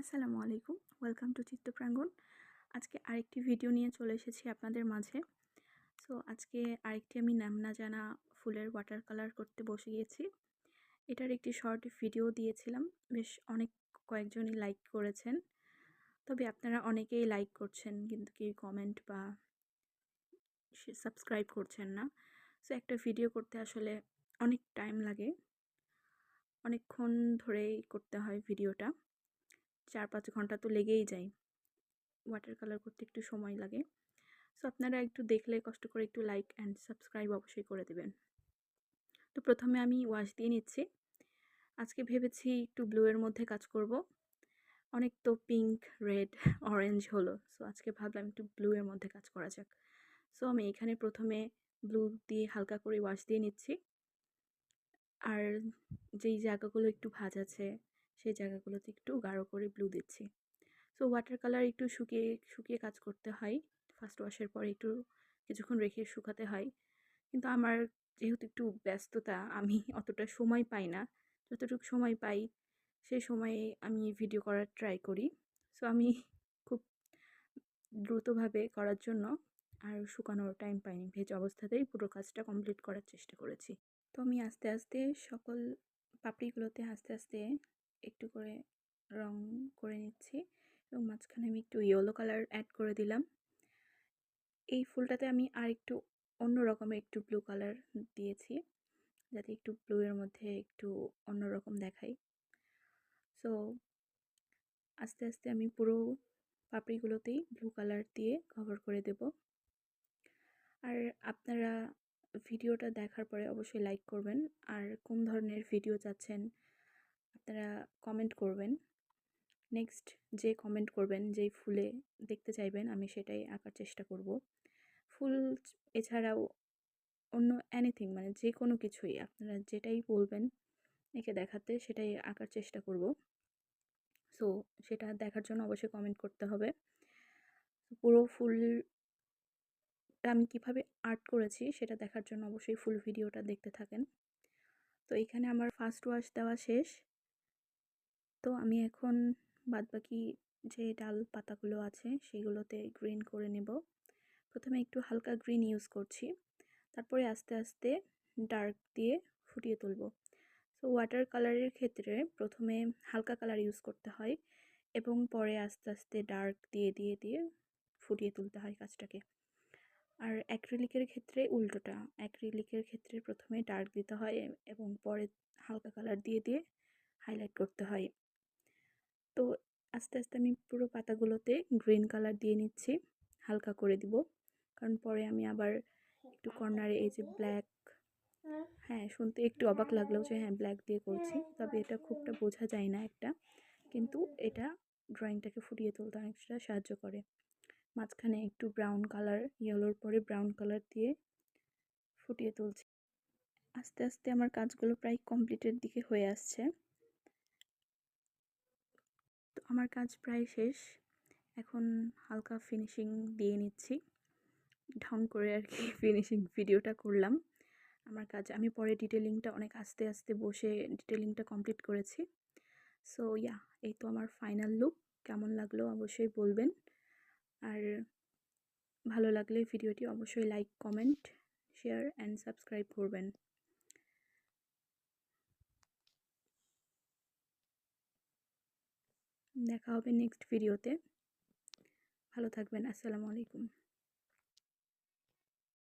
আসসালামু আলাইকুম। Welcome to চিত্তপ্রাঙ্গণ আজকে আরেকটি ভিডিও নিয়ে চলে এসেছি আপনাদের মাঝে। সো আজকে আরেকটি আমি নাম না জানা ফুলের ওয়াটার কালার করতে বসে গিয়েছি এটার একটি শর্ট ভিডিও দিয়েছিলাম। বেশ অনেক কয়েকজনই লাইক করেছেন। তবে আপনারা অনেকেই লাইক করছেন, কিন্তু কি কমেন্ট বা সাবস্ক্রাইব করছেন না। সো একটা ভিডিও করতে আসলে অনেক টাইম লাগে। অনেকক্ষণ ধরেই করতে হয় ভিডিওটা চার পাঁচ ঘণ্টা তো লেগেই যায়। ওয়াটার কালার করতে একটু সময় লাগে। সো আপনারা একটু দেখলে, কষ্ট করে একটু লাইক অ্যান্ড সাবস্ক্রাইব অবশ্যই করে দেবেন। তো প্রথমে আমি ওয়াশ দিয়ে নিচ্ছি। আজকে ভেবেছি একটু ব্লু এর মধ্যে কাজ করব। অনেক তো পিঙ্ক রেড অরেঞ্জ হলো। সো আজকে ভাবলাম একটু ব্লু এর মধ্যে কাজ করা যাক। সো আমি এখানে প্রথমে ব্লু দিয়ে হালকা করে ওয়াশ দিয়ে নিচ্ছি। আর যেই জায়গাগুলো একটু ভাজ আছে সেই জায়গাগুলোতে একটু গাঢ় করে ব্লু দিচ্ছি। সো ওয়াটার কালার একটু শুকিয়ে শুকিয়ে কাজ করতে হয়। ফার্স্ট ওয়াশের পরে একটু কিছুক্ষণ রেখে শুকাতে হয়। কিন্তু আমার যেহেতু একটু ব্যস্ততা, আমি অতটা সময় পাই না। যতটুকু সময় পাই সেই সময়ে আমি ভিডিও করার ট্রাই করি। সো আমি খুব দ্রুতভাবে করার জন্য আর শুকানোর টাইম পাইনি। ভেজ অবস্থাতেই পুরো কাজটা কমপ্লিট করার চেষ্টা করেছি। তো আমি আস্তে আস্তে সকল পাপড়িগুলোতে আস্তে আস্তে একটু করে রং করে নিচ্ছি এবং মাঝখানে আমি একটু ইয়েলো কালার অ্যাড করে দিলাম। এই ফুলটাতে আমি আর একটু অন্য রকমের একটু ব্লু কালার দিয়েছি যাতে একটু ব্লু এর মধ্যে একটু অন্যরকম দেখাই সো আস্তে আস্তে আমি পুরো পাপড়িগুলোতেই ব্লু কালার দিয়ে কভার করে দেব। আর আপনারা ভিডিওটা দেখার পরে অবশ্যই লাইক করবেন। আর কোন ধরনের ভিডিও চাচ্ছেন আপনারা কমেন্ট করবেন। নেক্সট যে কমেন্ট করবেন, যেই ফুলে দেখতে চাইবেন, আমি সেটাই আঁকার চেষ্টা করব। ফুল এছাড়াও অন্য এনিথিং মানে যে কোনো কিছুই আপনারা যেটাই বলবেন, একে দেখাতে সেটাই আঁকার চেষ্টা করব। সো সেটা দেখার জন্য অবশ্যই কমেন্ট করতে হবে। পুরো ফুলটা আমি কীভাবে আর্ট করেছি, সেটা দেখার জন্য অবশ্যই ফুল ভিডিওটা দেখতে থাকেন। তো এখানে আমার ফার্স্ট ওয়াশ দেওয়া শেষ। তো আমি এখন বাদবাকি যে ডাল পাতাগুলো আছে সেগুলোতে গ্রিন করে নেব। প্রথমে একটু হালকা গ্রিন ইউজ করছি। তারপরে আস্তে আস্তে ডার্ক দিয়ে ফুটিয়ে তুলব। সো ওয়াটার কালারের ক্ষেত্রে প্রথমে হালকা কালার ইউজ করতে হয় এবং পরে আস্তে আস্তে ডার্ক দিয়ে দিয়ে দিয়ে ফুটিয়ে তুলতে হয় কাজটাকে আর অ্যাক্রিলিকের ক্ষেত্রে উল্টোটা, অ্যাক্রিলিকের ক্ষেত্রে প্রথমে ডার্ক দিতে হয় এবং পরে হালকা কালার দিয়ে দিয়ে হাইলাইট করতে হয়। তো আস্তে আস্তে আমি পুরো পাতাগুলোতে গ্রিন কালার দিয়ে নিচ্ছি, হালকা করে দিব। কারণ পরে আমি আবার একটু কর্নারে এই যে ব্ল্যাক হ্যাঁ শুনতে একটু অবাক লাগলেও যে হ্যাঁ ব্ল্যাক দিয়ে করছি। তবে এটা খুবটা বোঝা যায় না একটা। কিন্তু এটা ড্রয়িংটাকে ফুটিয়ে তুলতে অনেকটা সাহায্য করে। মাঝখানে একটু ব্রাউন কালার, ইয়েলোর পরে ব্রাউন কালার দিয়ে ফুটিয়ে তুলছি। আস্তে আস্তে আমার কাজগুলো প্রায় কমপ্লিটের দিকে হয়ে আসছে। আমার কাজ প্রায় শেষ। এখন হালকা ফিনিশিং দিয়ে নিচ্ছি। ঢং করে আর কি ফিনিশিং ভিডিওটা করলাম। আমার কাজ, আমি পরে ডিটেলিংটা অনেক আস্তে আস্তে বসে ডিটেলিংটা কমপ্লিট করেছি। সো ইয়া এই তো আমার ফাইনাল লুক কেমন লাগল অবশ্যই বলবেন। আর ভালো লাগলে ভিডিওটি অবশ্যই like comment share and subscribe করবেন। দেখা হবে নেক্সট ভিডিওতে ভালো থাকবেন আসসালামু আলাইকুম।